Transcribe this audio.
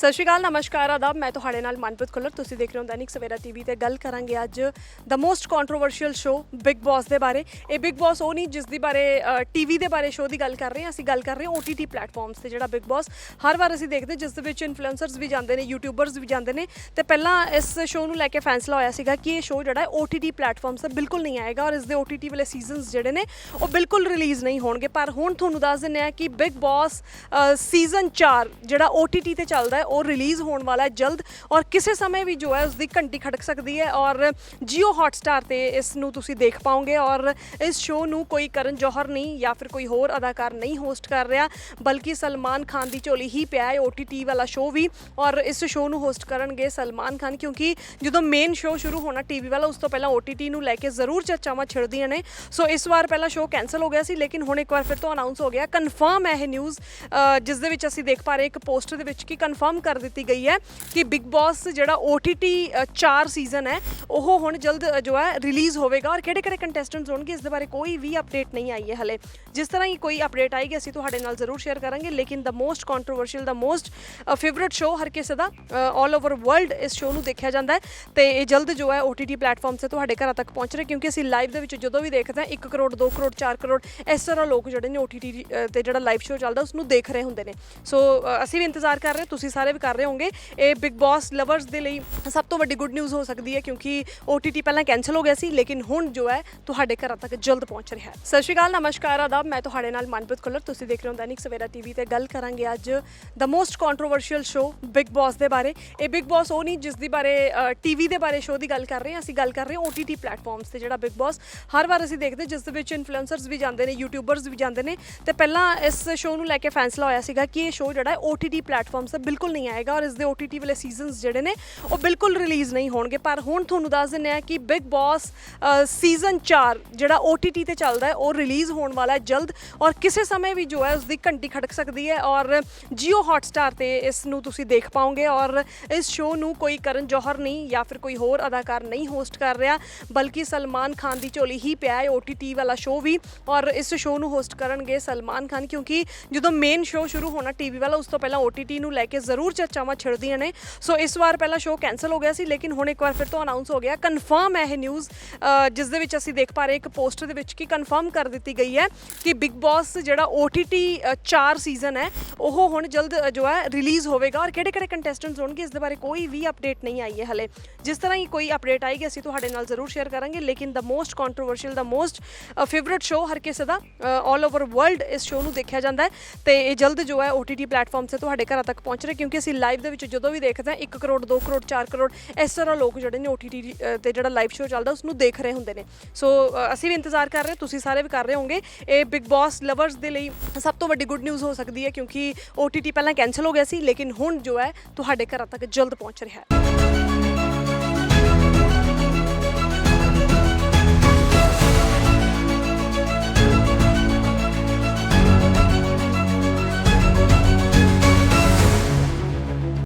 ਸਤਿ ਸ਼੍ਰੀ ਅਕਾਲ, ਨਮਸਕਾਰ, ਆਦਾਬ। ਮੈਂ ਤੁਹਾਡੇ ਨਾਲ ਮਨਪ੍ਰੀਤ ਖੁੱਲਰ। ਤੁਸੀਂ ਦੇਖ ਰਹੇ ਹੋ ਦੈਨਿਕ ਸਵੇਰਾ ਟੀਵੀ ਤੇ ਗੱਲ ਕਰਾਂਗੇ ਅੱਜ ਦਾ most controversial show Bigg Boss ਦੇ ਬਾਰੇ। ਇਹ ਬਿਗ ਬੌਸ ਉਹ ਨਹੀਂ ਜਿਸ ਦੀ ਬਾਰੇ ਟੀਵੀ ਦੇ ਬਾਰੇ ਸ਼ੋਅ ਦੀ ਗੱਲ ਕਰ ਰਹੇ ਹਾਂ। ਅਸੀਂ ਗੱਲ ਕਰ ਰਹੇ ਹਾਂ OTT ਪਲੇਟਫਾਰਮਸ ਤੇ ਜਿਹੜਾ ਬਿਗ ਬੌਸ ਹਰ ਵਾਰ ਅਸੀਂ ਦੇਖਦੇ, ਜਿਸ ਦੇ ਵਿੱਚ ਇਨਫਲੂਐਂਸਰਸ ਵੀ ਜਾਂਦੇ ਨੇ ਯੂਟਿਊਬਰਸ ਵੀ ਜਾਂਦੇ ਨੇ। ਤੇ ਪਹਿਲਾਂ ਇਸ ਸ਼ੋਅ ਨੂੰ ਲੈ ਕੇ ਫੈਸਲਾ ਹੋਇਆ ਸੀਗਾ ਕਿ ਇਹ ਸ਼ੋਅ ਜਿਹੜਾ ਹੈ OTT ਪਲੇਟਫਾਰਮਸ ਤੇ ਬਿਲਕੁਲ ਨਹੀਂ ਆਏਗਾ ਔਰ ਇਸ ਦੇ OTT ਵਾਲੇ ਸੀਜ਼ਨਸ ਜਿਹੜੇ ਨੇ, ਉਹ ਬਿਲਕੁਲ ਰਿਲੀਜ਼ ਨਹੀਂ ਹੋਣਗੇ। ਪਰ ਹੁਣ ਤੁਹਾਨੂੰ ਦੱਸ ਦਿੰਦੇ ਆ ਕਿ ਬਿਗ ਬੌਸ ਸੀਜ਼ਨ 4 ਜਿਹੜਾ OTT ਤੇ ਚੱਲਦਾ ਹੈ ਉਹ ਰਿਲੀਜ਼ ਹੋਣ ਵਾਲਾ ਹੈ ਜਲਦ ਔਰ ਕਿਸੇ ਸਮੇਂ ਵੀ ਜੋ ਹੈ ਉਸ ਦੀ ਘੰਟੀ ਖੜਕ ਸਕਦੀ ਹੈ ਔਰ ਜੀਓ Hotstar ਤੇ ਇਸ ਨੂੰ ਤੁਸੀਂ ਦੇਖ ਪਾਓਗੇ ਔਰ ਇਸ ਸ਼ੋਅ ਨੂੰ ਕੋਈ ਕਰਨ ਜੋਹਰ ਨਹੀਂ ਜਾਂ ਫਿਰ ਕੋਈ ਹੋਰ ਅਦਾਕਾਰ ਨਹੀਂ ਹੋਸਟ ਕਰ ਰਿਹਾ, ਬਲਕਿ ਸਲਮਾਨ ਖਾਨ ਦੀ ਝੋਲੀ ਹੀ ਪਿਆ ਹੈ OTT ਵਾਲਾ ਸ਼ੋਅ ਵੀ ਔਰ ਇਸ ਸ਼ੋਅ ਨੂੰ ਹੋਸਟ ਕਰਨਗੇ ਸਲਮਾਨ ਖਾਨ ਕਿਉਂਕਿ ਜਦੋਂ ਮੇਨ ਸ਼ੋਅ ਸ਼ੁਰੂ ਹੋਣਾ ਟੀਵੀ ਵਾਲਾ, ਉਸ ਤੋਂ ਪਹਿਲਾਂ OTT ਨੂੰ ਲੈ ਕੇ ਜ਼ਰੂਰ ਚਰਚਾਵਾਂ ਛਿੜਦੀਆਂ ਨੇ। ਸੋ ਇਸ ਵਾਰ ਪਹਿਲਾ ਸ਼ੋਅ ਕੈਨਸਲ ਹੋ ਗਿਆ ਸੀ, ਲੇਕਿਨ ਹੁਣ ਇੱਕ ਵਾਰ ਫਿਰ ਤੋਂ ਅਨਾਉਂਸ ਹੋ ਗਿਆ। ਕਨਫਰਮ ਹੈ ਇਹ ਨਿਊਜ਼ ਜਿਸ ਦੇ ਵਿੱਚ ਅਸੀਂ ਦੇਖ ਪਾ ਰਹੇ ਇੱਕ ਪੋਸਟਰ ਦੇ ਵਿੱਚ ਕਿ ਕਨਫਰਮ ਕਰ ਦਿੱਤੀ ਗਈ ਹੈ ਕਿ ਬਿਗ ਬਾਸ ਜਿਹੜਾ OTT 4 ਸੀਜ਼ਨ ਹੈ ਉਹ ਹੁਣ ਜਲਦ ਜੋ ਹੈ ਰਿਲੀਜ਼ ਹੋਵੇਗਾ ਔਰ ਕਿਹੜੇ ਕਿਹੜੇ ਕੰਟੈਸਟੈਂਟਸ ਹੋਣਗੇ ਇਸ ਦੇ ਬਾਰੇ ਕੋਈ ਵੀ ਅਪਡੇਟ ਨਹੀਂ ਆਈ ਹੈ ਹਲੇ। ਜਿਸ ਤਰ੍ਹਾਂ ਹੀ ਕੋਈ ਅਪਡੇਟ ਆਏਗੀ ਅਸੀਂ ਤੁਹਾਡੇ ਨਾਲ ਜ਼ਰੂਰ ਸ਼ੇਅਰ ਕਰਾਂਗੇ ਲੇਕਿਨ ਦਾ ਮੋਸਟ ਕੰਟਰੋਵਰਸ਼ੀਅਲ ਦਾ ਮੋਸਟ ਫੇਵਰਿਟ ਸ਼ੋ ਹਰ ਕਿਸੇ ਦਾ ਆਲ ਓਵਰ ਵਰਲਡ ਇਸ ਸ਼ੋ ਨੂੰ ਦੇਖਿਆ ਜਾਂਦਾ ਹੈ। ਤੇ ਇਹ ਜਲਦ ਜੋ ਹੈ OTT ਪਲੇਟਫਾਰਮ ਤੇ ਤੁਹਾਡੇ ਘਰਾਂ ਤੱਕ ਪਹੁੰਚ ਰਿਹਾ ਕਿਉਂਕਿ ਅਸੀਂ ਲਾਈਵ ਦੇ ਵਿੱਚ ਜਦੋਂ ਵੀ ਦੇਖਦੇ ਹਾਂ 1 ਕਰੋੜ 2 ਕਰੋੜ 4 ਕਰੋੜ ਇਸ ਤਰ੍ਹਾਂ ਲੋਕ ਜਿਹੜੇ ਨੇ OTT ਅ, ਤੇ ਜਿਹੜਾ ਲਾਈਵ ਸ਼ੋ ਚੱਲਦਾ ਉਸ ਨੂੰ ਦੇਖ ਰਹੇ ਹੁੰਦੇ ਨੇ। ਸੋ ਅਸੀਂ ਵੀ ਇੰਤਜ਼ਾਰ ਕਰ ਰਹੇ ਤੁਸੀਂ ਸਾਰੇ ਵੀ ਕਰ ਰਹੇ ਹੋਗੇ ਇਹ ਬਿਗ ਬਾਸ ਲਵਰਸ ਦੇ ਲਈ ਸਭ ਤੋਂ ਵੱਡੀ ਗੁੱਡ ਨਿਊਜ਼ ਹੋ ਸਕਦੀ ਹੈ ਕਿਉਂਕਿ OTT ਪਹਿਲਾਂ ਕੈਨਸਲ ਹੋ ਗਿਆ ਸੀ, ਲੇਕਿਨ ਹੁਣ ਜੋ ਹੈ ਤੁਹਾਡੇ ਘਰਾਂ ਤੱਕ ਜਲਦ ਪਹੁੰਚ ਰਿਹਾ ਹੈ। ਸਤਿ ਸ਼੍ਰੀ ਅਕਾਲ, ਨਮਸਕਾਰ, ਆਦਾਬ। ਮੈਂ ਤੁਹਾਡੇ ਨਾਲ ਮਨਪ੍ਰੀਤ ਖੁੱਲਰ ਤੁਸੀਂ ਦੇਖ ਰਹੇ ਹੋ ਦੈਨਿਕ ਸਵੇਰਾ ਟੀਵੀ ਤੇ ਗੱਲ ਕਰਾਂਗੇ ਅੱਜ ਦਾ most controversial show Bigg Boss ਦੇ ਬਾਰੇ। ਇਹ ਬਿਗ ਬਾਸ ਉਹ ਨਹੀਂ ਜਿਸ ਦੀ ਬਾਰੇ ਟੀਵੀ ਦੇ ਬਾਰੇ ਸ਼ੋ ਦੀ ਗੱਲ ਕਰ ਰਹੇ ਹਾਂ। ਅਸੀਂ ਗੱਲ ਕਰ ਰਹੇ ਹਾਂ OTT ਪਲੇਟਫਾਰਮਸ ਤੇ ਜਿਹੜਾ ਬਿਗ ਬਾਸ ਹਰ ਵਾਰ ਅਸੀਂ ਦੇਖਦੇ, ਜਿਸ ਦੇ ਵਿੱਚ ਇਨਫਲੂਐਂਸਰਸ ਵੀ ਜਾਂਦੇ ਨੇ ਯੂਟਿਊਬਰਸ ਵੀ ਜਾਂਦੇ ਨੇ। ਤੇ ਪਹਿਲਾਂ ਇਸ ਸ਼ੋਅ ਨੂੰ ਲੈ ਕੇ ਫੈਸਲਾ ਹੋਇਆ ਸੀਗਾ ਕਿ ਇਹ ਸ਼ੋਅ ਜਿਹੜਾ ਹੈ OTT ਪਲੇਟਫਾਰਮਸ ਤੇ ਬਿਲਕੁਲ ਨਹੀਂ ਆਏਗਾ ਔਰ ਇਸ ਦੇ OTT ਵਾਲੇ ਸੀਜ਼ਨਸ ਜਿਹੜੇ ਨੇ, ਉਹ ਬਿਲਕੁਲ ਰਿਲੀਜ਼ ਨਹੀਂ ਹੋਣਗੇ। ਪਰ ਹੁਣ ਤੁਹਾਨੂੰ ਦੱਸ ਦਿੰਦੇ ਆ ਕਿ ਬਿਗ ਬਾਸ ਸੀਜ਼ਨ 4 ਜਿਹੜਾ OTT ਤੇ ਚੱਲਦਾ ਹੈ, ਉਹ ਰਿਲੀਜ਼ ਹੋਣ ਵਾਲਾ ਹੈ ਜਲਦ ਔਰ ਕਿਸੇ ਸਮੇਂ ਵੀ ਜੋ ਹੈ ਉਸ ਦੀ ਘੰਟੀ ਖੜਕ ਸਕਦੀ ਹੈ ਔਰ Jio Hotstar ਤੇ ਇਸ ਨੂੰ ਤੁਸੀਂ ਦੇਖ ਪਾਓਗੇ ਔਰ ਇਸ ਸ਼ੋਅ ਨੂੰ ਕੋਈ ਕਰਨ ਜੋਹਰ ਨਹੀਂ ਜਾਂ ਫਿਰ ਕੋਈ ਹੋਰ ਅਦਾਕਾਰ ਨਹੀਂ ਹੋਸਟ ਕਰ ਰਿਹਾ, ਬਲਕਿ ਸਲਮਾਨ ਖਾਨ ਦੀ ਝੋਲੀ ਹੀ ਪਿਆ ਹੈ OTT ਵਾਲਾ ਸ਼ੋਅ ਵੀ ਔਰ ਇਸ ਸ਼ੋਅ ਨੂੰ ਹੋਸਟ ਕਰਨਗੇ ਸਲਮਾਨ ਖਾਨ ਕਿਉਂਕਿ ਜਦੋਂ ਮੇਨ ਸ਼ੋਅ ਸ਼ੁਰੂ ਹੋਣਾ ਟੀਵੀ ਵਾਲਾ, ਉਸ ਤੋਂ ਪਹਿਲਾਂ OTT ਨੂੰ ਲੈ ਕੇ ਜ਼ਰੂਰ ਜ਼ਰੂਰ ਚਰਚਾਵਾਂ ਛਿੜਦੀਆਂ ਨੇ। ਸੋ ਇਸ ਵਾਰ ਪਹਿਲਾ ਸ਼ੋਅ ਕੈਨਸਲ ਹੋ ਗਿਆ ਸੀ, ਲੇਕਿਨ ਹੁਣ ਇੱਕ ਵਾਰ ਫਿਰ ਤੋਂ ਅਨਾਉਂਸ ਹੋ ਗਿਆ। ਕਨਫਰਮ ਹੈ ਇਹ ਨਿਊਜ਼ ਜਿਸ ਦੇ ਵਿੱਚ ਅਸੀਂ ਦੇਖ ਪਾ ਰਹੇ ਇੱਕ ਪੋਸਟ ਦੇ ਵਿੱਚ ਕਿ ਕਨਫਰਮ ਕਰ ਦਿੱਤੀ ਗਈ ਹੈ ਕਿ ਬਿਗ ਬਾਸ ਜਿਹੜਾ OTT 4 ਸੀਜ਼ਨ ਹੈ, ਉਹ ਹੁਣ ਜਲਦ ਜੋ ਹੈ ਰਿਲੀਜ਼ ਹੋਵੇਗਾ। ਔਰ ਕਿਹੜੇ ਕਿਹੜੇ ਕੰਟੈਸਟੈਂਟਸ ਹੋਣਗੇ, ਇਸ ਦੇ ਬਾਰੇ ਕੋਈ ਵੀ ਅਪਡੇਟ ਨਹੀਂ ਆਈ ਹੈ ਹਲੇ। ਜਿਸ ਤਰ੍ਹਾਂ ਹੀ ਕੋਈ ਅਪਡੇਟ ਆਏਗੀ, ਅਸੀਂ ਤੁਹਾਡੇ ਨਾਲ ਜ਼ਰੂਰ ਸ਼ੇਅਰ ਕਰਾਂਗੇ। ਲੇਕਿਨ ਦਾ ਮੋਸਟ ਕੰਟਰੋਵਰਸ਼ੀਅਲ ਦਾ ਮੋਸਟ ਫੇਵਰਿਟ ਸ਼ੋਅ ਹਰ ਕਿਸੇ ਦਾ ਆਲ ਓਵਰ ਵਰਲਡ ਇਸ ਸ਼ੋਅ ਨੂੰ ਦੇਖਿਆ ਜਾਂਦਾ ਹੈ। ਤੇ ਇਹ ਜਲਦ ਜੋ ਹੈ OTT ਪਲੇਟਫਾਰਮ ਤੇ ਤੁਹਾਡੇ ਘਰਾਂ ਤੱਕ ਪਹੁੰਚ ਰਿਹਾ ਕਿਉਂਕਿ ਕਿਉਂਕਿ ਅਸੀਂ ਲਾਈਵ ਦੇ ਵਿੱਚ ਜਦੋਂ ਵੀ ਦੇਖਦੇ ਹਾਂ 1 ਕਰੋੜ 2 ਕਰੋੜ 4 ਕਰੋੜ ਇਸ ਤਰ੍ਹਾਂ ਲੋਕ ਜਿਹੜੇ ਨੇ OTT ਅ, ਤੇ ਜਿਹੜਾ ਲਾਈਵ ਸ਼ੋਅ ਚੱਲਦਾ ਉਸ ਨੂੰ ਦੇਖ ਰਹੇ ਹੁੰਦੇ ਨੇ। ਸੋ ਅਸੀਂ ਵੀ ਇੰਤਜ਼ਾਰ ਕਰ ਰਹੇ ਤੁਸੀਂ ਸਾਰੇ ਵੀ ਕਰ ਰਹੇ ਹੋਵੋਗੇ। ਇਹ ਬਿਗ ਬਾਸ ਲਵਰਸ ਦੇ ਲਈ ਸਭ ਤੋਂ ਵੱਡੀ ਗੁੱਡ ਨਿਊਜ਼ ਹੋ ਸਕਦੀ ਹੈ ਕਿਉਂਕਿ OTT ਪਹਿਲਾਂ ਕੈਨਸਲ ਹੋ ਗਿਆ ਸੀ ਲੇਕਿਨ ਹੁਣ ਜੋ ਹੈ ਤੁਹਾਡੇ ਘਰਾਂ ਤੱਕ ਜਲਦ ਪਹੁੰਚ ਰਿਹਾ ਹੈ।